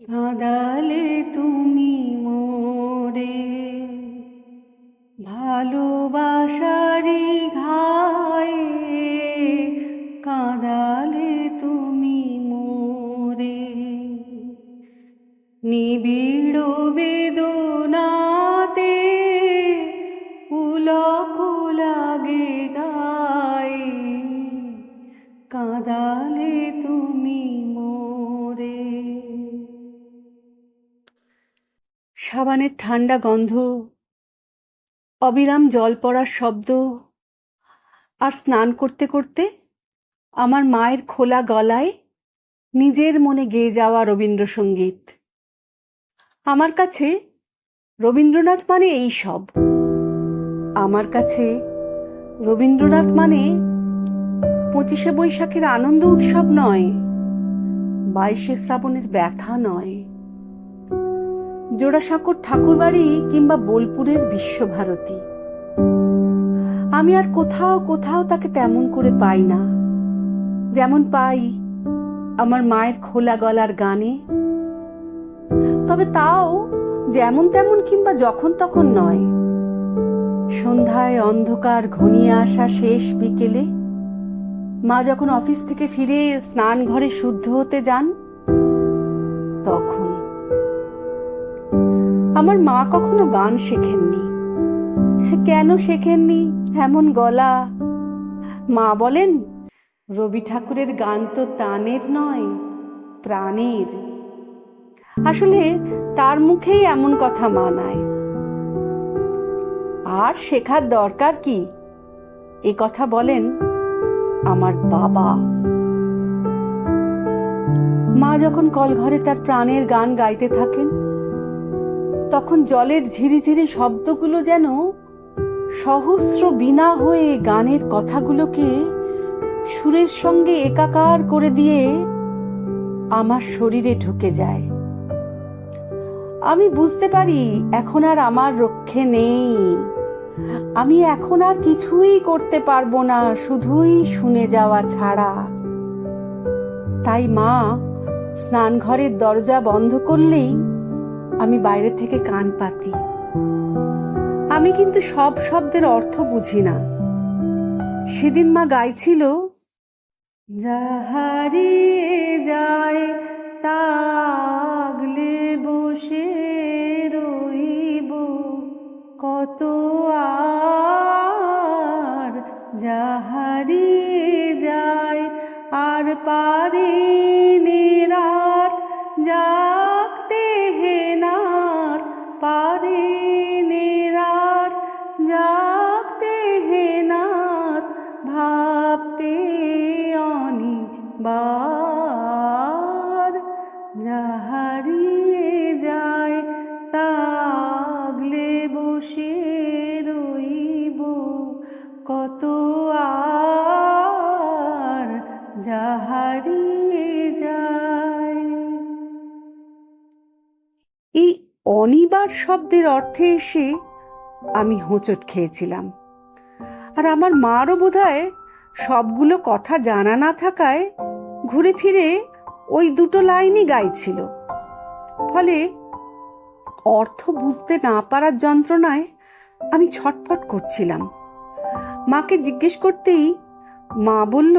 কাঁদালে তুমি মোরে ভালোবাসারি ঘায়ে কাঁদালে তুমি মোরে নিবিড় বেদনাতে পুলক লাগে গায়ে সাবানের ঠান্ডা গন্ধ, অবিরাম জল পড়ার শব্দ আর স্নান করতে করতে আমার মায়ের খোলা গলায় নিজের মনে গেয়ে যাওয়া রবীন্দ্রসঙ্গীত। আমার কাছে রবীন্দ্রনাথ মানে এই সব। আমার কাছে রবীন্দ্রনাথ মানে পঁচিশে বৈশাখের আনন্দ উৎসব নয়, বাইশে শ্রাবণের ব্যথা নয়। জোড়াসাঁকোর ঠাকুরবাড়ি কিংবা বোলপুরের বিশ্বভারতী। আমি আর কোথাও কোথাও তাকে তেমন করে পাই না। যেমন পাই আমার মায়ের খোলা গলার গানে। তবে তাও যেমন তেমন কিংবা যখন তখন নয়। সন্ধ্যায় অন্ধকার ঘনিয়ে আসা শেষ বিকেলে মা যখন অফিস থেকে ফিরে স্নান ঘরে শুদ্ধ হতে যান, তখন আমার মা কখনো গান শেখেননি। কেন শেখেননি? এমন গলা। মা বলেন, রবি ঠাকুরের গান তো তানের নয়, প্রাণের। আসলে তার মুখেই এমন কথা মানায় আর শেখার দরকার কি? এ কথা বলেন আমার বাবা। মা যখন কলঘরে তার প্রাণের গান গাইতে থাকেন তখন জলের ঝিরিঝিরি শব্দগুলো যেন সহস্র বিনা হয়ে গানের কথাগুলোকে সুরের সঙ্গে একাকার করে দিয়ে আমার শরীরে ঢুকে যায়। আমি বুঝতে পারি এখন আর আমার রক্ষে নেই। আমি এখন আর কিছুই করতে পারব না, শুধুই শুনে যাওয়া ছাড়া। তাই মা, স্নানঘরের দরজা বন্ধ করলেই আমি বাইরে থেকে কান পাতি। আমি কিন্তু সব শব্দের অর্থ বুঝি না। সেদিন মা গাইছিল যাহারিয়ে যায় তাগলে বসে রইব। কত আর যাহারিয়ে যায়, আর পারে রাত জাগতে হে নাথ পারে রাত জাগতে হে নাথ ভাবতে অনিবার। যাহারিয়ে যায়, তাগলে বসে রইব, কত অনিবার শব্দের অর্থে এসে আমি হোঁচট খেয়েছিলাম। আর আমার মারও বোধহয় সবগুলো কথা জানা না থাকায় ঘুরে ফিরে ওই দুটো লাইনই গাইছিল। ফলে অর্থ বুঝতে না পারার যন্ত্রণায় আমি ছটফট করছিলাম। মাকে জিজ্ঞেস করতেই মা বলল,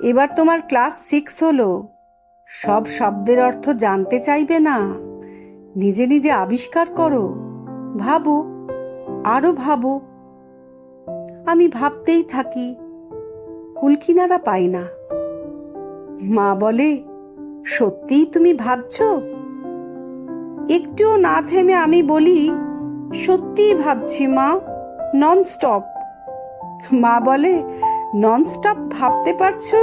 এবার তোমার ক্লাস সিক্স হলো। সব শব্দের অর্থ জানতে চাইবে না। নিজে নিজে আবিষ্কার করো। ভাবো, আরও ভাবো। আমি ভাবতেই থাকি, কুলকিনারা পাই না। মা বলে, সত্যিই তুমি ভাবছ? একটুও না থেমে আমি বলি, সত্যিই ভাবছি মা নন স্টপ মা বলে নন স্টপ ভাবতে পারছ?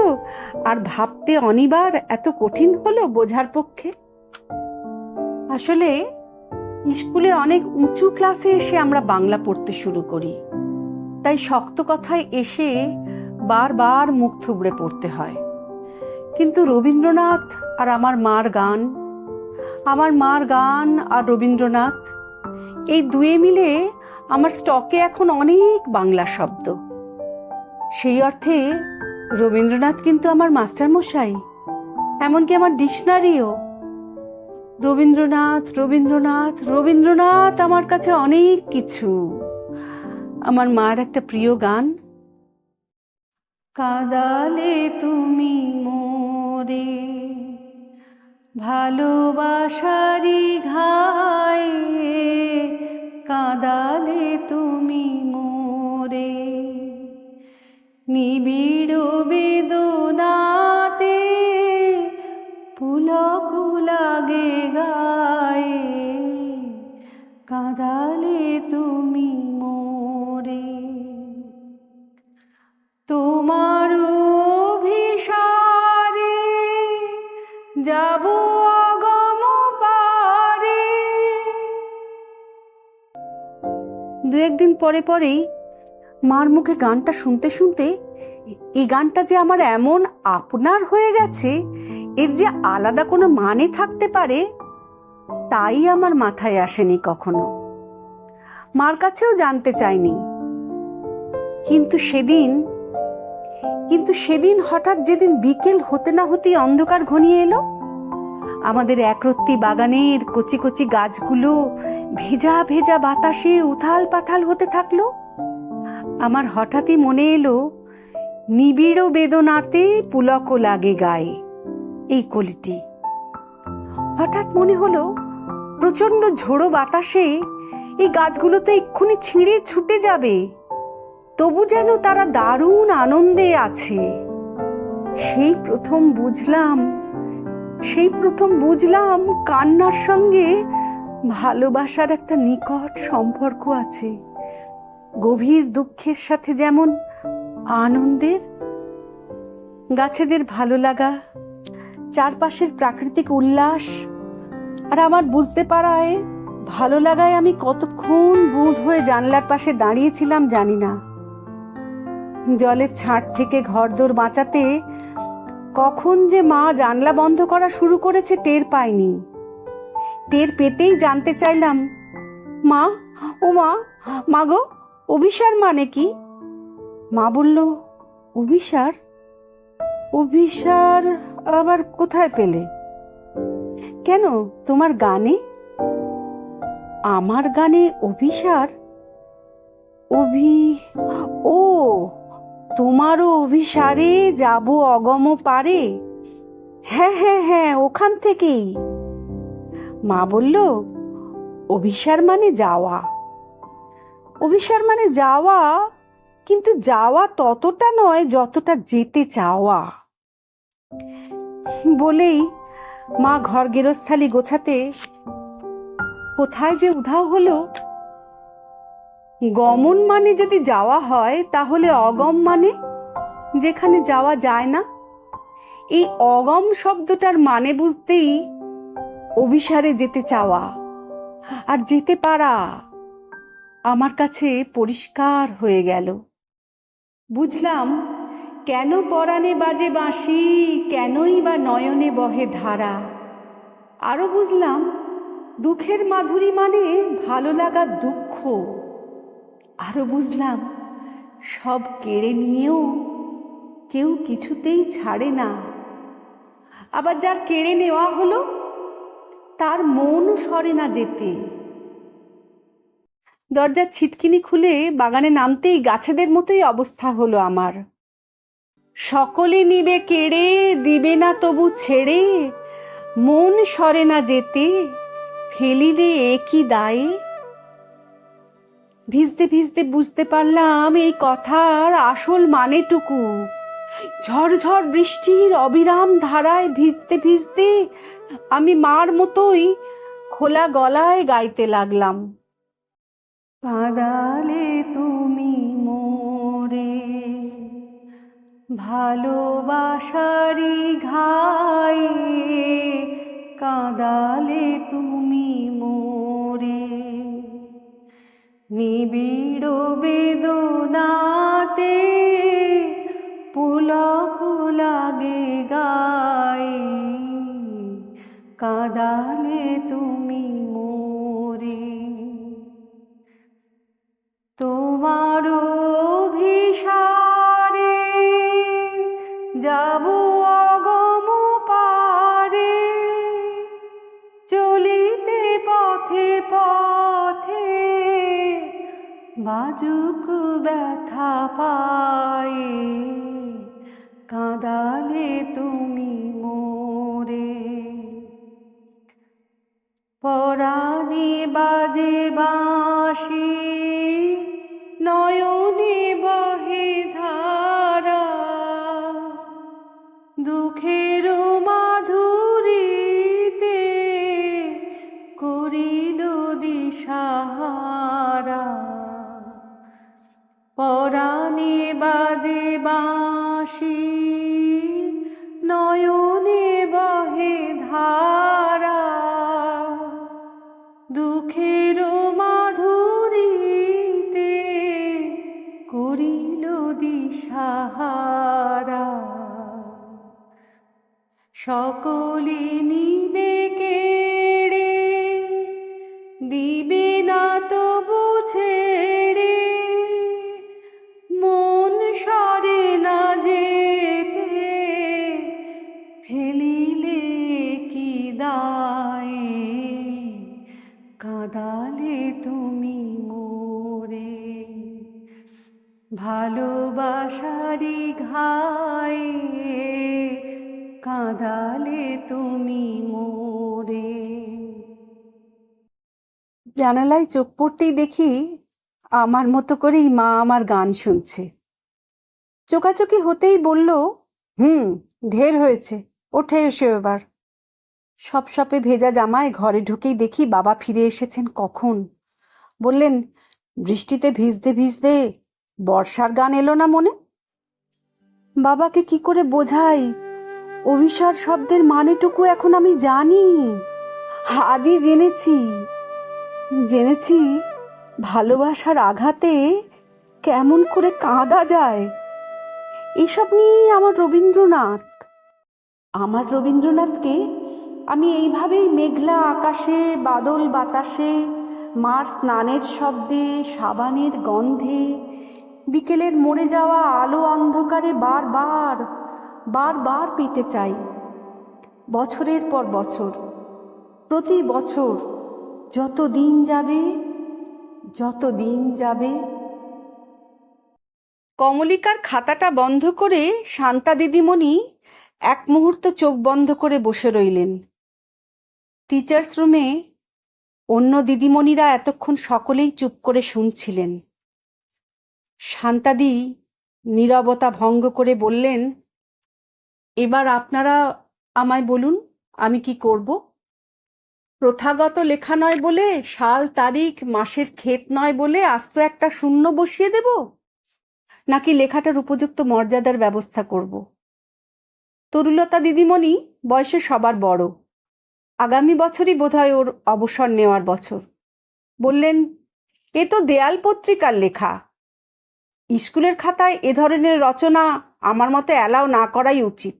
আর ভাবতে অনিবার এত কঠিন হলো বোঝার পক্ষে? আসলে স্কুলে অনেক উঁচু ক্লাসে এসে আমরা বাংলা পড়তে শুরু করি। তাই শক্ত কথায় এসে বারবার মুখ থুবড়ে পড়তে হয়। কিন্তু রবীন্দ্রনাথ আর আমার মার গান, আমার মার গান আর রবীন্দ্রনাথ, এই দুয়ে মিলে আমার স্টকে এখন অনেক বাংলা শব্দ। সেই অর্থে রবীন্দ্রনাথ কিন্তু আমার মাস্টার মশাই এমনকি আমার ডিকশনারিও। রবীন্দ্রনাথ রবীন্দ্রনাথ রবীন্দ্রনাথ আমার কাছে অনেক কিছু। আমার মার একটা প্রিয় গান। কাদালে তুমি মোরে ভালোবাসারি ঘায়ে, কাদালে তুমি মোরে, নিবিড় বেদনাতে লাগে গায়ে। কাদালে তুমি মোরে। তোমার অভিসারে যাব অগম পারে। দু একদিন পরে পরেই মার মুখে গানটা শুনতে শুনতে এই গানটা যে আমার এমন আপনার হয়ে গেছে? এর যে আলাদা কোনো মানে থাকতে পারে, তাই আমার মাথায় আসেনি কখনো। মার কাছেও জানতে চাইনি। কিন্তু সেদিন কিন্তু সেদিন হঠাৎ যেদিন বিকেল হতে না হতেই অন্ধকার ঘনিয়ে এলো, আমাদের একরত্তি বাগানের কচি কচি গাছগুলো ভেজা ভেজা বাতাসে উথাল পাথাল হতে থাকল। আমার হঠাৎই মনে এলো নিবিড় বেদনাতে পুলক লাগে গায়ে। এই কলিটি। হঠাৎ মনে হলো প্রচণ্ড ঝোড়ো বাতাসে এই গাছগুলো তো এক্ষুনি ছিঁড়ে ছুটে যাবে। তবু যেন তারা দারুণ আনন্দে আছে। সেই প্রথম বুঝলাম, সেই প্রথম বুঝলাম কান্নার সঙ্গে ভালোবাসার একটা নিকট সম্পর্ক আছে। গভীর দুঃখের সাথে যেমন আনন্দের? গাছেদের ভালো লাগা, চারপাশের প্রাকৃতিক উল্লাস, আর আমার বুঝতে পারায় ভালো লাগায় আমি কতক্ষণ বুধ হয়ে জানলার পাশে দাঁড়িয়েছিলাম জানি না। জলের ছাঁট থেকে ঘরদোর বাঁচাতে কখন যে মা জানলা বন্ধ করা শুরু করেছে টের পাইনি। টের পেতেই জানতে চাইলাম, মা, ও মা মা গো অভিসার মানে কি? মা বলল, অভিসার? অভিসার আবার কোথায় পেলে? কেন, তোমার গানে? আমার গানে অভিসার? অভি, ও, তোমারও অভিসারে যাব অগম পারে? হ্যাঁ হ্যাঁ হ্যাঁ ওখান থেকেই। মা বলল, অভিসার মানে যাওয়া। অভিসার মানে যাওয়া কিন্তু যাওয়া ততটা নয় যতটা যেতে চাওয়া। বলেই মা ঘর গেরস্থালি গোছাতে কোথায় যে উধাও হলো। গমন মানে যদি যাওয়া হয়, তাহলে অগম মানে যেখানে যাওয়া যায় না। এই অগম শব্দটার মানে বুঝতেই অভিসারে যেতে চাওয়া আর যেতে পারা আমার কাছে পরিষ্কার হয়ে গেল। বুঝলাম, কেন পরাণে বাজে বাঁশি, কেনই বা নয়নে বহে ধারা? আরও বুঝলাম, দুঃখের মাধুরী মানে ভালো লাগা দুঃখ। আরও বুঝলাম, সব কেড়ে নিয়েও কেউ কিছুতেই ছাড়ে না। আবার যার কেড়ে নেওয়া হলো, তার মনও সরে না যেতে। দরজার ছিটকিনি খুলে বাগানে নামতেই গাছেদের মতোই অবস্থা হলো আমার। সকলে নিবে কেড়ে, দিবে না তবু ছেড়ে, মন সরে না যেতে, ফেলিলে একই দায়ে? ভিজতে ভিজতে বুঝতে পারলাম এই কথার আসল মানেটুকু। ঝড়ঝড় বৃষ্টির অবিরাম ধারায় ভিজতে ভিজতে আমি মার মতোই খোলা গলায় গাইতে লাগলাম। কাঁদালে তুমি মোরে ভালোবাসারি ঘাই কাঁদালে তুমি মোরে। নিবিড় বেদনাতে পুলক লাগে গায়ে, কাঁদালে তুমি তোমার ভিসারে যাব অগম পারে। চলিতে পথে পথে বাজুক ব্যথা পায়ে। কাঁদালে তুমি মোরে। পরাণে বাজে বা দুঃখের মাধুরীতে করিল দিশাহারা। সকলে কাঁদালে তুমি মোরে। ভালোবাসারি ঘায়ে কাঁদালে তুমি মোরে। জানালায় চোখ পড়তেই দেখি আমার মতো করেই মা আমার গান শুনছে। চোকাচোকি হতেই বলল, হুম, ঢের হয়েছে, ওঠে এসো এবার। সপ সপে ভেজা জামায় ঘরে ঢুকেই দেখি বাবা ফিরে এসেছেন কখন। বললেন, বৃষ্টিতে ভিজতে ভিজতে বর্ষার গান এলো না মনে? বাবাকে কি করে বোঝাই? অভিসার শব্দের মানেটুকু এখন আমি জানি। আজই জেনেছি। জেনেছি ভালোবাসার আঘাতে কেমন করে কাঁদা যায়। এসব নিয়েই আমার রবীন্দ্রনাথ। আমার রবীন্দ্রনাথকে আমি এইভাবেই মেঘলা আকাশে, বাদল বাতাসে, মার স্নানের শব্দে, সাবানের গন্ধে, বিকেলের মরে যাওয়া আলো অন্ধকারে বারবার বারবার পেতে চাই। বছরের পর বছর, প্রতি বছর যত দিন যাবে, যত দিন যাবে। কমলিকার খাতাটা বন্ধ করে শান্তা দিদিমণি এক মুহূর্ত চোখ বন্ধ করে বসে রইলেন। টিচার্স রুমে অন্য দিদিমণিরা এতক্ষণ সকলেই চুপ করে শুনছিলেন। শান্তাদি নীরবতা ভঙ্গ করে বললেন, এবার আপনারা আমায় বলুন, আমি কি করব? প্রথাগত লেখা নয় বলে, সাল, তারিখ, মাসের ক্ষেত নয় বলে আস্ত একটা শূন্য বসিয়ে দেব? নাকি লেখাটার উপযুক্ত মর্যাদার ব্যবস্থা করব? তরুলতা দিদিমণি বয়সে সবার বড়। আগামী বছরই বোধহয় ওর অবসর নেওয়ার বছর। বললেন, এ তো দেয়াল পত্রিকার লেখা। স্কুলের খাতায় এ ধরনের রচনা আমার মতে অ্যালাও না করাই উচিত।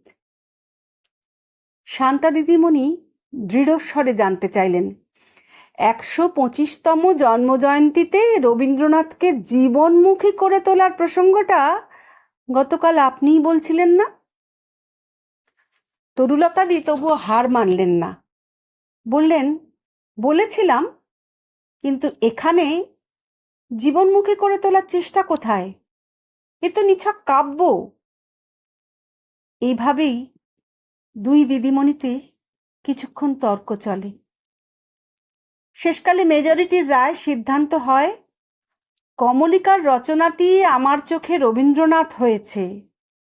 শান্তা দিদিমণি দৃঢ়স্বরে জানতে চাইলেন, একশো পঁচিশতম জন্মজয়ন্তীতে রবীন্দ্রনাথকে জীবনমুখী করে তোলার প্রসঙ্গটা গতকাল আপনিই বলছিলেন না? তরুলতাদি তবুও হার মানলেন না। বললেন, বলেছিলাম, কিন্তু এখানে জীবনমুখী করে তোলার চেষ্টা কোথায়? এ তো নিছক কাব্য। এইভাবেই দুই দিদিমণিতে কিছুক্ষণ তর্ক চলে। শেষকালে মেজরিটির রায় সিদ্ধান্ত হয়, কমলিকার রচনাটি আমার চোখে রবীন্দ্রনাথ হয়েছে।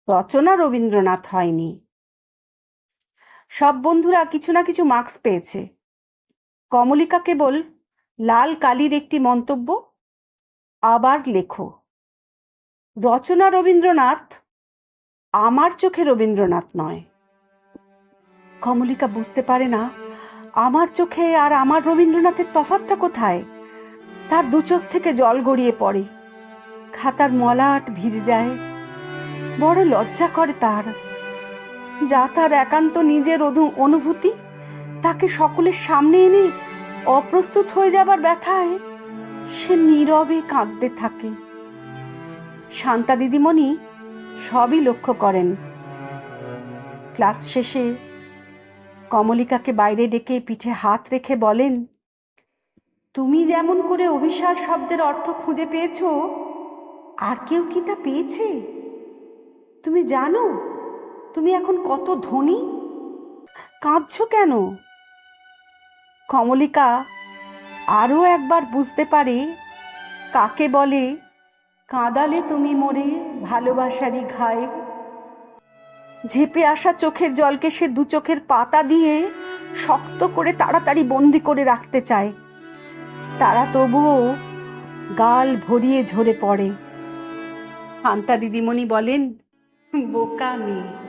রচনা রবীন্দ্রনাথ হয়নি। সব বন্ধুরা কিছু না কিছু মার্কস পেয়েছে। কমলিকা কেবল লাল কালির একটি মন্তব্য, আবার লেখো। রচনা রবীন্দ্রনাথ, আমার চোখে রবীন্দ্রনাথ নয়। কমলিকা বুঝতে পারে না, আমার চোখে আর আমার রবীন্দ্রনাথের তফাতটা কোথায়? তার দু চোখ থেকে জল গড়িয়ে পড়ে। খাতার মলাট ভিজে যায়। বড় লজ্জা করে তার। যা তার একান্ত নিজের অনু- অনুভূতি, তাকে সকলের সামনে এনে অপ্রস্তুত হয়ে যাবার ব্যথায় সে নীরবে কাঁদতে থাকে। শান্তা দিদিমণি সবই লক্ষ্য করেন। ক্লাস শেষে কমলিকাকে বাইরে ডেকে পিঠে হাত রেখে বলেন, তুমি যেমন করে অভিসার শব্দের অর্থ খুঁজে পেয়েছ, আর কেউ কি তা পেয়েছে? তুমি জানো তুমি এখন কত ধনী? কাঁদছো কেন? কমলিকা আরও একবার বুঝতে পারে, কাকে বলে, কাঁদালে তুমি মোরে ভালোবাসারই ঘায়ে। ঝেপে আসা চোখের জলকে সে দু চোখের পাতা দিয়ে শক্ত করে তাড়াতাড়ি বন্দি করে রাখতে চায়। তারা তবুও গাল ভরিয়ে ঝরে পড়ে। কান্তা দিদিমণি বলেন, বোকা মেয়ে।